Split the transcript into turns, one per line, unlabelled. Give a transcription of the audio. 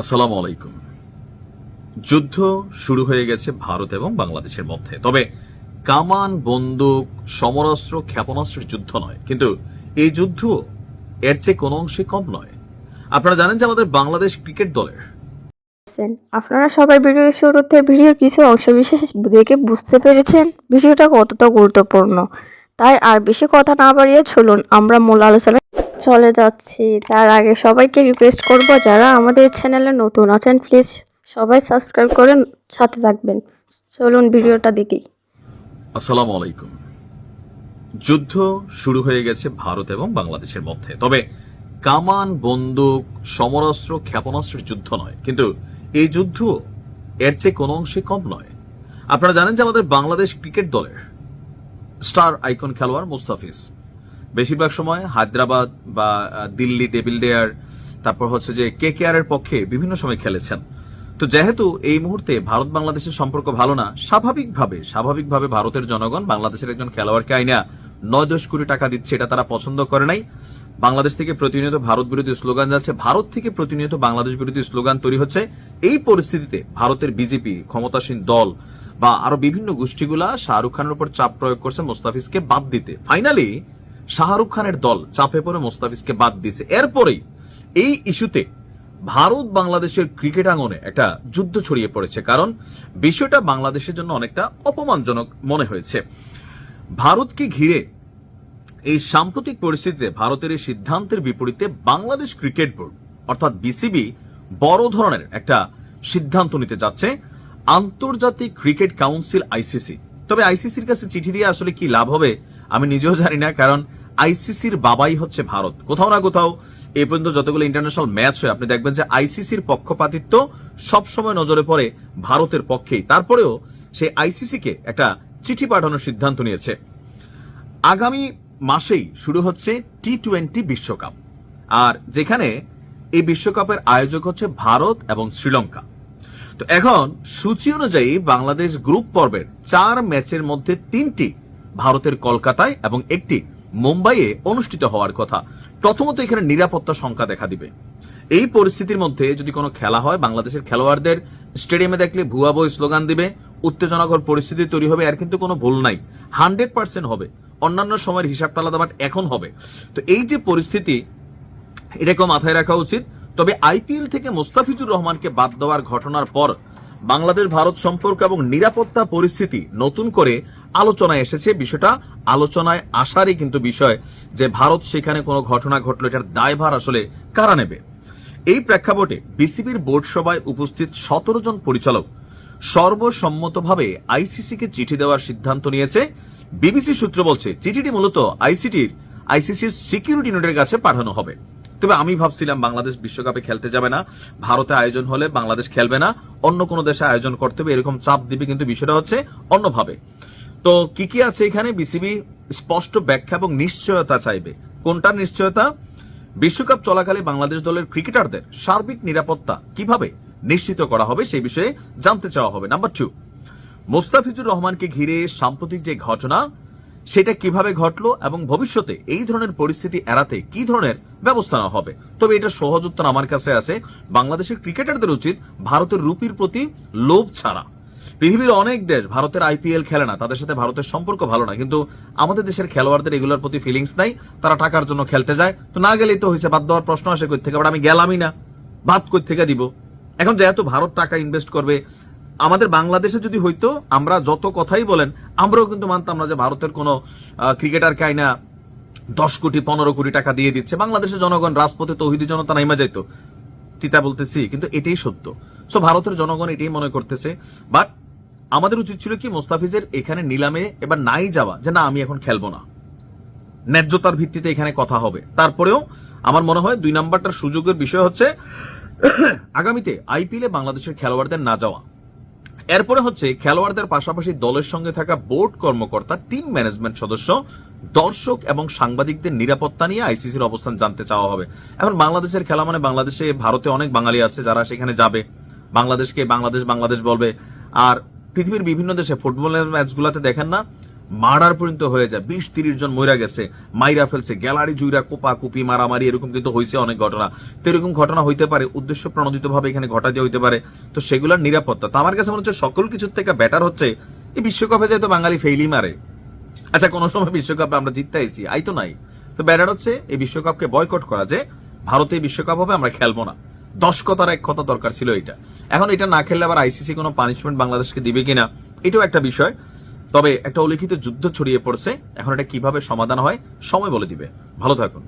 আসসালামু আলাইকুম। যুদ্ধ শুরু হয়ে গেছে ভারত এবং বাংলাদেশের মধ্যে। তবে কামান, বন্দুক, সমরাস্ত্র, ক্ষেপণাস্ত্রের যুদ্ধ নয়। কিন্তু এই যুদ্ধ এর চেয়ে কোনো অংশে কম নয়। আপনারা জানেন যে আমাদের বাংলাদেশ ক্রিকেট দলের
আপনারা সবাই ভিডিওর শুরুতে ভিডিওর কিছু অংশ বিশেষ দেখে বুঝতে পেরেছেন ভিডিওটা কতটা গুরুত্বপূর্ণ। তাই আর বেশি কথা না বাড়িয়ে চলুন, আমরা মূল আলোচনায় চলে যাচ্ছি। তার আগে সবাইকে রিকোয়েস্ট করব, যারা আমাদের চ্যানেলে নতুন আছেন প্লিজ সবাই সাবস্ক্রাইব করে সাথে থাকবেন। চলুন ভিডিওটা দেখি।
আসসালামু আলাইকুম। যুদ্ধ শুরু হয়ে গেছে ভারত এবং বাংলাদেশের মধ্যে। তবে কামান, বন্দুক, সমরাস্ত্র, ক্ষেপণাস্ত্রের যুদ্ধ নয়। কিন্তু এই যুদ্ধ এর চেয়ে কোনো অংশে কম নয়। আপনারা জানেন যে আমাদের বাংলাদেশ ক্রিকেট দলের স্টার আইকন খেলোয়াড় মুস্তাফিজ বেশিরভাগ সময় হায়দ্রাবাদ বা দিল্লি ডেভিল ডেয়ার, তারপর হচ্ছে যে কে কে এর পক্ষে বিভিন্ন সময় খেলেছেন। তো যেহেতু এই মুহূর্তে ভারত বাংলাদেশের সম্পর্ক ভালো না, স্বাভাবিকভাবে স্বাভাবিকভাবে ভারতের জনগণ বাংলাদেশের একজন খেলোয়াড়কে আইনা নয় দশ কোটি টাকা দিচ্ছে, এটা তারা পছন্দ করে নাই। বাংলাদেশ থেকে প্রতিনিয়ত ভারত বিরোধী স্লোগান যাচ্ছে, ভারত থেকে প্রতিনিয়ত বাংলাদেশ বিরোধী স্লোগান তৈরি হচ্ছে। এই পরিস্থিতিতে ভারতের বিজেপি ক্ষমতাসীন দল বা আরও বিভিন্ন গোষ্ঠীগুলা শাহরুখ খানের উপর চাপ প্রয়োগ করছে, মোস্তাফিজকে বাদ দিতে। ফাইনালি শাহরুখ খানের দল চাপে পড়ে মোস্তাফিজকে বাদ দিয়েছে। এরপরেই এই ইস্যুতে ভারত বাংলাদেশের ক্রিকেট আঙ্গনে একটা যুদ্ধ ছড়িয়ে পড়েছে, কারণ বিষয়টা বাংলাদেশের জন্য অনেকটা অপমানজনক মনে হয়েছে। ভারতকে ঘিরে এই সাম্প্রতিক পরিস্থিতিতে ভারতের এই সিদ্ধান্তের বিপরীতে বাংলাদেশ ক্রিকেট বোর্ড, অর্থাৎ বিসিবি, বড় ধরনের একটা সিদ্ধান্ত নিতে যাচ্ছে, আন্তর্জাতিক ক্রিকেট কাউন্সিল আইসিসি। তবে আইসিসির কাছে চিঠি দিয়ে আসলে কি লাভ হবে আমি নিজেও জানি না, কারণ আইসিসির বাবাই হচ্ছে ভারত। কোথাও না কোথাও এই পর্যন্ত যতগুলো ইন্টারন্যাশনাল ম্যাচ হয়, আপনি দেখবেন যে আইসিসির পক্ষপাতিত্ব সবসময় নজরে পড়ে ভারতের পক্ষেই। তারপরেও সেই আইসিসিকে একটা চিঠি পাঠানোর সিদ্ধান্ত নিয়েছে। আগামী মাসেই শুরু হচ্ছে টি টোয়েন্টি বিশ্বকাপ। আর যেখানে এই বিশ্বকাপের আয়োজক হচ্ছে ভারত এবং শ্রীলঙ্কা। তো এখন সূচি অনুযায়ী বাংলাদেশ গ্রুপ পর্বের চার ম্যাচের মধ্যে তিনটি ভারতের কলকাতায় এবং একটি মুম্বাইয়ে অনুষ্ঠিত হওয়ার কথা। প্রথমত এখানে নিরাপত্তা সংখ্যা দেখা দিবে। এই পরিস্থিতির মধ্যে যদি কোনো খেলা হয়, বাংলাদেশের খেলোয়াড়দের স্টেডিয়ামে দেখলে ভুয়া বই স্লোগান দিবে, উত্তেজনাকর পরিস্থিতি তৈরি হবে, আর কিন্তু কোনো ভুল নাই। হান্ড্রেড পার্সেন্ট হবে। অন্যান্য সময়ের হিসাবটা আলাদা বাট এখন হবে। তো এই যে পরিস্থিতি, এটাকেও মাথায় রাখা উচিত। তবে আইপিএল থেকে মোস্তাফিজুর রহমানকে বাদ দেওয়ার ঘটনার পর বাংলাদেশ ভারত সম্পর্ক এবং নিরাপত্তা পরিস্থিতি নতুন করে আলোচনায় এসেছে বিষয়টা। আলোচনায় আসারই কিন্তু বিষয় যে ভারত সেখানে কোনো ঘটনা ঘটলো, এটার দায়ভার আসলে কারা নেবে? এই প্রেক্ষাপটে বিসিবির বোর্ড সভায় উপস্থিত সতেরো জন পরিচালক সর্বসম্মতভাবে আইসিসিকে চিঠি দেওয়ার সিদ্ধান্ত নিয়েছে। বিবিসি সূত্র বলছে, চিঠিটি মূলত আইসিটির, আইসিসির সিকিউরিটি নোটের কাছে পাঠানো হবে। তবে আমি ভাবছিলাম বাংলাদেশ বিশ্বকাপে খেলতে যাবে না, ভারতে আয়োজন হলে বাংলাদেশ খেলবে না, অন্য কোনো দেশে আয়োজন করতে হবে, এরকম চাপ দিবে কিন্তু বিষয়টা হচ্ছে অন্যভাবে। তো কি কি আছে এখানে? বিসিবি স্পষ্ট ব্যাখ্যা এবং নিশ্চয়তা চাইবে। কোনটার নিশ্চয়তা? বিশ্বকাপ চলাকালে বাংলাদেশ দলের ক্রিকেটারদের সার্বিক নিরাপত্তা কীভাবে নিশ্চিত করা হবে সেই বিষয়ে জানতে চাওয়া হবে। নাম্বার টু মোস্তাফিজুর রহমানকে ঘিরে সাম্প্রতিক যে ঘটনা, সেটা কীভাবে ঘটলো এবং ভবিষ্যতে এই ধরনের পরিস্থিতি এড়াতে কি ধরনের ব্যবস্থা নেওয়া হবে? তবে এটা সহজ উত্তর আমার কাছে আছে। বাংলাদেশের ক্রিকেটারদের উচিত ভারতের রুপির প্রতি লোভ ছাড়া। পৃথিবীর অনেক দেশ ভারতের আইপিএল খেলে না, তাদের সাথে ভারতের সম্পর্ক ভালো না। কিন্তু আমাদের দেশের খেলোয়াড়দের এগুলোর প্রতি ফিলিংস নাই, তারা টাকার জন্য খেলতে যায়। তো না গেলেই তো হয়েছে বাদ দেওয়ার প্রশ্ন আসে কই থেকে, বাট আমি গেলামই না। বাদ কই থেকে দিব। এখন যেহেতু ভারত টাকা ইনভেস্ট করবে, আমাদের বাংলাদেশে যদি হইতো, আমরা যত কথাই বলেন, আমরাও কিন্তু মানতাম না যে ভারতের কোনো ক্রিকেটার কাইনা দশ কোটি, পনেরো কোটি টাকা দিয়ে দিচ্ছে। বাংলাদেশের জনগণ, রাজপথে তৌহিদি জনতা নাইমা যাইতো। তিতা বলতেছি, কিন্তু এটাই সত্য। সো ভারতের জনগণ এটাই মনে করতেছে, বাট আমাদের উচিত ছিল কি মোস্তাফিজের এখানে নিলামে এবার নাই যাওয়া, যে না, আমি এখন খেলব না। ন্যায্যতার ভিত্তিতে এখানে কথা হবে। তারপরেও আমার মনে হয় দুই নাম্বারটার সুযোগের বিষয় হচ্ছে, আগামীতে আইপিএলে বাংলাদেশের খেলোয়াড়দের না যাওয়া। এরপরে হচ্ছে খেলোয়াড়দের পাশাপাশি দলের সঙ্গে থাকা বোর্ড কর্মকর্তা, টিম ম্যানেজমেন্ট সদস্য, দর্শক এবং সাংবাদিকদের নিরাপত্তা নিয়ে আইসিসির অবস্থান জানতে চাওয়া হবে। এখন বাংলাদেশের খেলা মানে বাংলাদেশে, ভারতে অনেক বাঙালি আছে যারা সেখানে যাবে। বাংলাদেশকে বাংলাদেশ বাংলাদেশ বলবে। আর পৃথিবীর বিভিন্ন দেশে ফুটবলের ম্যাচগুলোতে দেখেন না মার্ডার পর্যন্ত হয়ে যায়। বিশ তিরিশ জন মইরা গেছে, মাইরা ফেলছে, গ্যালারি জুইরা কোপা কুপি মারামারি, এরকম কিন্তু হয়েছে অনেক ঘটনা। তো এরকম ঘটনা হইতে পারে, উদ্দেশ্য প্রণোদিত ভাবে এখানে ঘটাতে হইতে পারে। তো সেগুলোর নিরাপত্তা। তো আমার কাছে মনে হচ্ছে সকল কিছুর থেকে বেটার হচ্ছে, এই বিশ্বকাপে যেহেতু বাঙালি ফেইলি মারে। আচ্ছা কোনো সময় বিশ্বকাপে আমরা জিততে আইছি, আই তো নাই। তো ব্যাটার হচ্ছে এই বিশ্বকাপকে বয়কট করা যে, ভারতে বিশ্বকাপ হবে, আমরা খেলব না। দশ কথার এক কথা দরকার ছিল এটা। এখন এটা না খেললে আবার আইসিসি কোনো পানিশমেন্ট বাংলাদেশকে দিবে কিনা, এটাও একটা বিষয়। তবে একটা অলিখিত যুদ্ধ ছড়িয়ে পড়ছে। এখন এটা কীভাবে সমাধান হয়, সময় বলে দিবে। ভালো থাকুন।